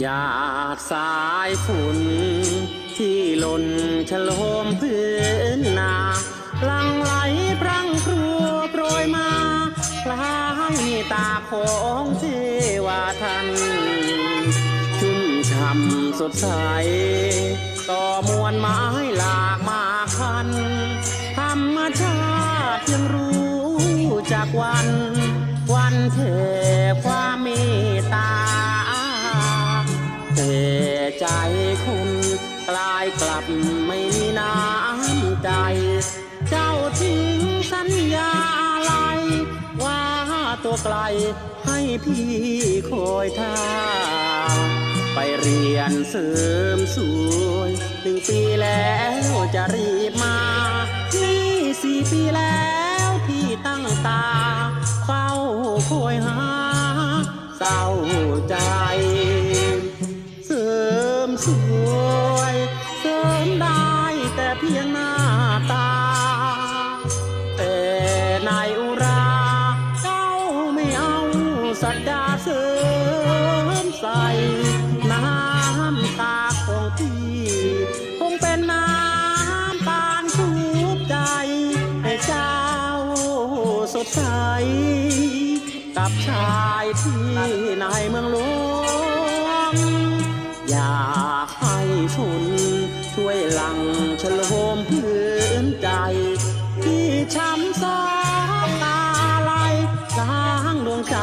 หยาดสายฝุ่น ที่หล่นฉโลมพื้นนาลังไหลพรังครัวโปรยมาคล้ายตาของเทวาทัน ชุ่มช่ำสดใส ต่อมวลไม้หลากมาคัน ธรรมชาติยังรู้จากวัน วันเท ใจคุณกลายกลับไม่มีน้ำใจ เจ้าทิ้งสัญญาอะไร ว่าตัวไกลให้พี่คอยท่า ไปเรียนเสริมสวยหนึ่งปีแล้วจะรีบมา ยหน้าตา แต่นายอุราเจ้าไม่เอาสัตดาเสริมใส่น้ำตาของพี่คงเป็นน้ำปานชุบใจให้เจ้าสดใส กับชายที่ในเมืองหลวงอยากให้ฝุ่น ช่วยหลังฉโลมพื้นใจ ที่ช้ำสองตาไหลล้างดวงใจ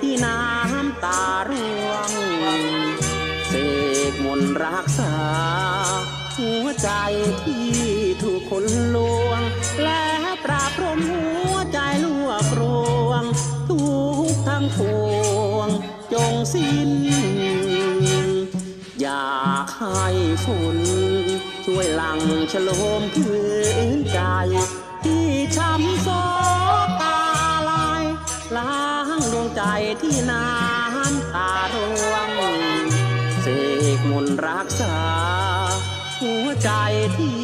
ที่น้ำตาร่วง เสกมนรักษา หัวใจที่ถูกคนลวง และปราบพรมหัวใจลวกรวง ทุกทั้งปวง จงสิ้นอยากให้ฝุ่น ช่วยหลังฉโลมคืนใจที่ช้ำซอตาลายล้างดวงใจที่น้ำตาร่วงเสกมนรักษา หัวใจที่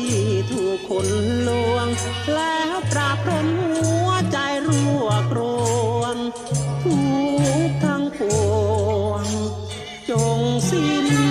ถูกคนลวง แล้วปราบรนหัวใจรั่วกรวนทุกทั้งปวงจงสิ้น